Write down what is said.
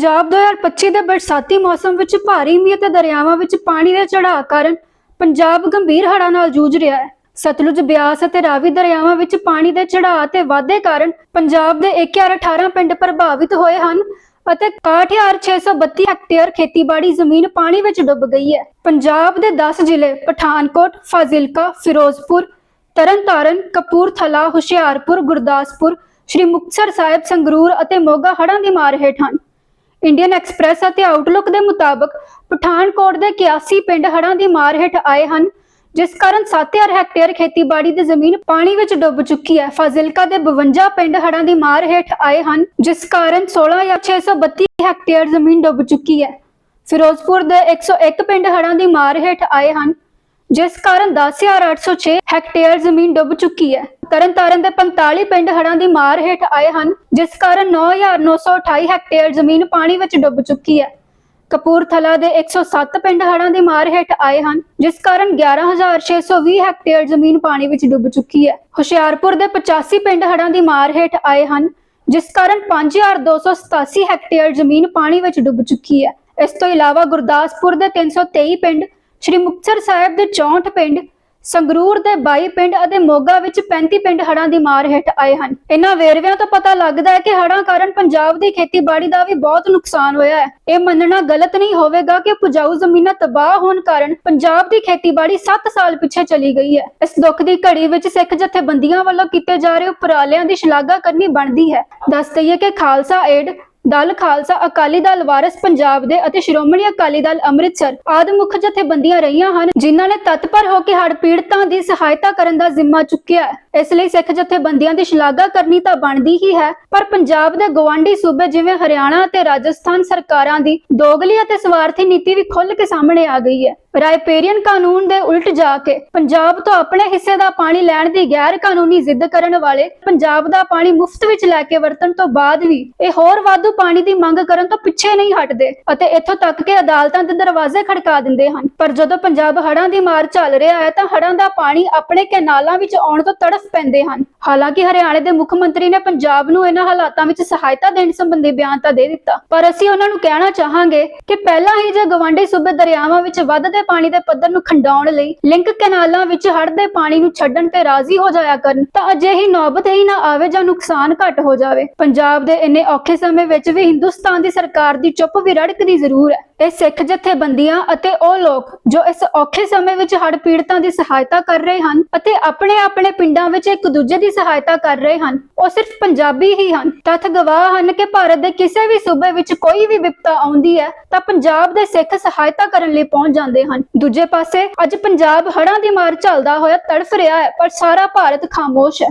ਪੰਜਾਬ 2025 ਦੇ ਬਰਸਾਤੀ ਮੌਸਮ ਵਿੱਚ ਭਾਰੀ ਮੀਂਹ ਅਤੇ ਦਰਿਆਵਾਂ ਵਿੱਚ ਪਾਣੀ ਦੇ ਚੜਾਅ ਕਾਰਨ ਪੰਜਾਬ ਗੰਭੀਰ ਹੜ੍ਹਾਂ ਨਾਲ ਜੂਝ ਰਿਹਾ ਹੈ। ਸਤਲੁਜ ਬਿਆਸ ਅਤੇ ਰਾਵੀ ਦਰਿਆਵਾਂ ਵਿੱਚ ਪਾਣੀ ਦੇ ਚੜਾਅ ਤੇ ਵਾਧੇ ਕਾਰਨ ਪੰਜਾਬ ਦੇ 1018 ਪਿੰਡ ਪ੍ਰਭਾਵਿਤ ਹੋਏ ਹਨ ਅਤੇ 61632 ਹੈਕਟੇਅਰ ਖੇਤੀਬਾੜੀ ਜ਼ਮੀਨ ਪਾਣੀ ਵਿੱਚ ਡੁੱਬ ਗਈ ਹੈ। ਪੰਜਾਬ ਦੇ 10 ਜ਼ਿਲ੍ਹੇ ਪਠਾਨਕੋਟ, ਫਾਜ਼ਿਲਕਾ, ਫਿਰੋਜ਼ਪੁਰ, ਤਰਨਤਾਰਨ, ਕਪੂਰਥਲਾ, ਹੁਸ਼ਿਆਰਪੁਰ, ਗੁਰਦਾਸਪੁਰ, ਸ਼੍ਰੀ ਮੁਕਤਸਰ ਸਾਹਿਬ, ਸੰਗਰੂਰ ਅਤੇ ਮੋਗਾ ਹੜ੍ਹਾਂ ਦੀ ਮਾਰ ਹੇਠ ਹਨ। ਇੰਡੀਅਨ ਐਕਸਪ੍ਰੈਸ ਅਤੇ ਆਊਟਲੁੱਕ ਦੇ ਮੁਤਾਬਕ ਪਠਾਨਕੋਟ ਦੇ 81 ਪਿੰਡ ਹੜ੍ਹਾਂ ਦੀ ਮਾਰ ਹੇਠ ਆਏ ਹਨ, ਜਿਸ ਕਾਰਨ 7000 ਹੈਕਟੇਅਰ ਖੇਤੀਬਾੜੀ ਦੀ ਜ਼ਮੀਨ ਪਾਣੀ ਵਿੱਚ ਡੁੱਬ ਚੁੱਕੀ ਹੈ। ਫਾਜ਼ਿਲਕਾ ਦੇ 52 ਪਿੰਡ ਹੜ੍ਹਾਂ ਦੀ ਮਾਰ ਹੇਠ ਆਏ ਹਨ, ਜਿਸ ਕਾਰਨ 16632 ਹੈਕਟੇਅਰ ਜ਼ਮੀਨ ਡੁੱਬ ਚੁੱਕੀ ਹੈ। ਫਿਰੋਜ਼ਪੁਰ ਦੇ 101 ਪਿੰਡ ਹੜ੍ਹਾਂ ਦੀ ਮਾਰ ਹੇਠ ਆਏ ਹਨ ਜਿਸ ਕਾਰਨ 10806 ਹੈਕਟੇਅਰ ਜ਼ਮੀਨ ਡੁੱਬ ਚੁੱਕੀ ਹੈ। ਤਰਨਤਾਰਨ ਦੇ 45 ਪਿੰਡ ਹੜ੍ਹਾਂ ਦੀ ਮਾਰ ਹੇਠ ਆਏ ਹਨ, ਜਿਸ ਕਾਰਨ 9928 ਹੈਕਟੇਅਰ ਜ਼ਮੀਨ ਪਾਣੀ ਵਿੱਚ ਡੁੱਬ ਚੁੱਕੀ ਹੈ। ਕਪੂਰਥਲਾ ਦੇ 107 ਪਿੰਡ ਹੜ੍ਹਾਂ ਦੀ ਮਾਰ ਹੇਠ ਆਏ ਹਨ, ਜਿਸ ਕਾਰਨ 11620 ਹੈਕਟੇਅਰ ਜ਼ਮੀਨ ਪਾਣੀ ਵਿੱਚ ਡੁੱਬ ਚੁੱਕੀ ਹੈ। ਹੁਸ਼ਿਆਰਪੁਰ ਦੇ 85 ਪਿੰਡ ਹੜ੍ਹਾਂ ਦੀ ਮਾਰ ਹੇਠ ਆਏ ਹਨ, ਜਿਸ ਕਾਰਨ 5287 ਹੈਕਟੇਅਰ ਜ਼ਮੀਨ ਪਾਣੀ ਵਿੱਚ ਡੁੱਬ ਚੁੱਕੀ ਹੈ। ਇਸ ਤੋਂ ਇਲਾਵਾ ਗੁਰਦਾਸਪੁਰ ਦੇ 323 ਪਿੰਡ ਸ਼੍ਰੀ ਮੁਕਤਸਰ ਸਾਹਿਬ ਦੇ 64 ਪਿੰਡ, ਸੰਗਰੂਰ ਦੇ 22 ਪਿੰਡ ਅਤੇ ਮੋਗਾ ਵਿੱਚ 35 ਪਿੰਡ ਹੜ੍ਹਾਂ ਦੀ ਮਾਰ ਹੇਠ ਆਏ ਹਨ। ਇਹਨਾਂ ਵੇਰਵਿਆਂ ਤੋਂ ਪਤਾ ਲੱਗਦਾ ਹੈ ਕਿ ਹੜ੍ਹਾਂ ਕਾਰਨ ਪੰਜਾਬ ਦੀ ਖੇਤੀਬਾੜੀ ਦਾ ਵੀ ਬਹੁਤ ਨੁਕਸਾਨ ਹੋਇਆ ਹੈ। ਇਹ ਮੰਨਣਾ ਗਲਤ ਨਹੀਂ ਹੋਵੇਗਾ ਕਿ ਉਪਜਾਊ ਜ਼ਮੀਨਾਂ ਤਬਾਹ ਹੋਣ ਕਾਰਨ ਪੰਜਾਬ ਦੀ ਖੇਤੀਬਾੜੀ 7 ਸਾਲ ਪਿੱਛੇ ਚਲੀ ਗਈ ਹੈ। ਇਸ ਦੁੱਖ ਦੀ ਘੜੀ ਵਿੱਚ ਸਿੱਖ ਜਥੇਬੰਦੀਆਂ ਵੱਲੋਂ ਕੀਤੇ ਜਾ ਰਹੇ ਉਪਰਾਲਿਆਂ ਦੀ ਸ਼ਲਾਘਾ ਕਰਨੀ ਬਣਦੀ ਹੈ। ਦੱਸ ਦਈਏ ਕਿ ਖਾਲਸਾ ਏਡ ਦਲ ਖਾਲਸਾ ਅਕਾਲੀ ਦਲ, ਵਾਰਿਸ ਪੰਜਾਬ ਦੇ ਅਤੇ ਸ਼੍ਰੋਮਣੀ ਅਕਾਲੀ ਦਲ ਅੰਮ੍ਰਿਤਸਰ ਆਦਿ ਮੁੱਖ ਜਥੇਬੰਦੀਆਂ ਰਹੀਆਂ ਹਨ, ਜਿਨ੍ਹਾਂ ਨੇ ਤਤਪਰ ਹੋ ਕੇ ਹੜ੍ਹ ਪੀੜਤਾਂ ਦੀ ਸਹਾਇਤਾ ਕਰਨ ਦਾ ਜ਼ਿੰਮਾ ਚੁੱਕਿਆ ਹੈ। ਇਸ ਲਈ ਸਿੱਖ ਜਥੇਬੰਦੀਆਂ ਦੀ ਸ਼ਲਾਘਾ ਕਰਨੀ ਤਾਂ ਬਣਦੀ ਹੀ ਹੈ, ਪਰ ਪੰਜਾਬ ਦੇ ਗਵਾਂਢੀ ਸੂਬੇ ਜਿਵੇਂ ਹਰਿਆਣਾ ਅਤੇ ਰਾਜਸਥਾਨ ਸਰਕਾਰਾਂ ਦੀ ਦੋਗਲੀ ਅਤੇ ਸਵਾਰਥੀ ਨੀਤੀ ਵੀ ਖੁੱਲ੍ਹ ਕੇ ਸਾਹਮਣੇ ਆ ਗਈ ਹੈ। ਰਾਇਪੇਰੀਅਨ ਕਾਨੂੰਨ ਦੇ ਉਲਟ ਜਾ ਕੇ ਪੰਜਾਬ ਤੋਂ ਆਪਣੇ ਹਿੱਸੇ ਦਾ ਪਾਣੀ ਲੈਣ ਦੀ ਗੈਰ ਕਾਨੂੰਨੀ ਜ਼ਿੱਦ ਕਰਨ ਵਾਲੇ ਪੰਜਾਬ ਦਾ ਪਾਣੀ ਮੁਫਤ ਵਿੱਚ ਲੈ ਕੇ ਵਰਤਣ ਤੋਂ ਬਾਅਦ ਵੀ ਇਹ ਹੋਰ ਵਾਧੂ ਪਾਣੀ ਦੀ ਮੰਗ ਕਰਨ ਤੋਂ ਪਿੱਛੇ ਨਹੀਂ ਹਟਦੇ ਅਤੇ ਇੱਥੋਂ ਤੱਕ ਕਿ ਅਦਾਲਤਾਂ ਦੇ ਦਰਵਾਜ਼ੇ ਖੜਕਾ ਦਿੰਦੇ ਹਨ। ਪਰ ਜਦੋਂ ਪੰਜਾਬ ਹੜ੍ਹਾਂ ਦੀ ਮਾਰ ਚੱਲ ਰਿਹਾ ਹੈ ਤਾਂ ਹੜਾਂ ਦਾ ਪਾਣੀ ਆਪਣੇ ਕੈਨਾਲਾਂ ਵਿੱਚ ਆਉਣ ਤੋਂ ਤੜਫ ਪੈਂਦੇ ਹਨ। ਹਾਲਾਂਕਿ ਹਰਿਆਣੇ ਦੇ ਮੁੱਖ ਮੰਤਰੀ ਨੇ ਪੰਜਾਬ ਨੂੰ ਇਹਨਾਂ ਹਾਲਾਤਾਂ ਵਿੱਚ ਸਹਾਇਤਾ ਦੇਣ ਸੰਬੰਧੀ ਬਿਆਨ ਤਾਂ ਦੇ ਦਿੱਤਾ। ਪਰ ਅਸੀਂ ਉਹਨਾਂ ਨੂੰ ਕਹਿਣਾ ਚਾਹਾਂਗੇ ਕਿ ਪਹਿਲਾਂ ਹੀ ਜੇ ਗਵਾਂਢੀ ਸੂਬੇ ਦਰਿਆਵਾਂ ਵਿੱਚ ਵੱਧਦੇ ਪਾਣੀ ਦੇ ਪੱਧਰ ਨੂੰ ਖੰਡਾਉਣ ਲਈ ਲਿੰਕ ਕੈਨਾਲਾਂ ਵਿੱਚ ਹੜ੍ਹ ਦੇ ਪਾਣੀ ਨੂੰ ਛੱਡਣ ਤੇ ਰਾਜ਼ੀ ਹੋ ਜਾਇਆ ਕਰਨ, ਤਾਂ ਅਜਿਹੀ ਨੌਬਤ ਹੀ ਨਾ ਆਵੇ ਜਾਂ ਨੁਕਸਾਨ ਘੱਟ ਹੋ ਜਾਵੇ। ਪੰਜਾਬ ਦੇ ਇੰਨੇ ਔਖੇ ਸਮੇਂ ਵਿੱਚ ਵੀ ਹਿੰਦੁਸਤਾਨ ਦੀ ਸਰਕਾਰ ਦੀ ਚੁੱਪ ਵੀ ਰੜਕਦੀ ਜ਼ਰੂਰ ਹੈ। ਇਹ ਸਿੱਖ ਜਥੇਬੰਦੀਆਂ ਅਤੇ ਉਹ ਲੋਕ ਜੋ ਇਸ ਔਖੇ ਸਮੇਂ ਵਿੱਚ ਹੜ੍ਹ ਪੀੜਤਾਂ ਦੀ ਸਹਾਇਤਾ ਕਰ ਰਹੇ ਹਨ ਅਤੇ ਆਪਣੇ ਆਪਣੇ ਪਿੰਡਾਂ ਵਿੱਚ ਇੱਕ ਦੂਜੇ ਦੀ ਸਹਾਇਤਾ ਕਰ ਰਹੇ ਹਨ, ਉਹ ਸਿਰਫ ਪੰਜਾਬੀ ਹੀ ਹਨ। ਤੱਥ ਗਵਾਹ ਹਨ ਕਿ ਭਾਰਤ ਦੇ ਕਿਸੇ ਵੀ ਸੂਬੇ ਵਿੱਚ ਕੋਈ ਵੀ ਵਿਪਤਾ ਆਉਂਦੀ ਹੈ, ਤਾਂ ਪੰਜਾਬ ਦੇ ਸਿੱਖ ਸਹਾਇਤਾ ਕਰਨ ਲਈ ਪਹੁੰਚ ਜਾਂਦੇ ਹਨ। ਦੂਜੇ ਪਾਸੇ ਅੱਜ ਪੰਜਾਬ ਹੜ੍ਹਾਂ ਦੀ ਮਾਰ ਝੱਲਦਾ ਹੋਇਆ ਤੜਫ ਰਿਹਾ ਹੈ, ਪਰ ਸਾਰਾ ਭਾਰਤ ਖਾਮੋਸ਼ ਹੈ।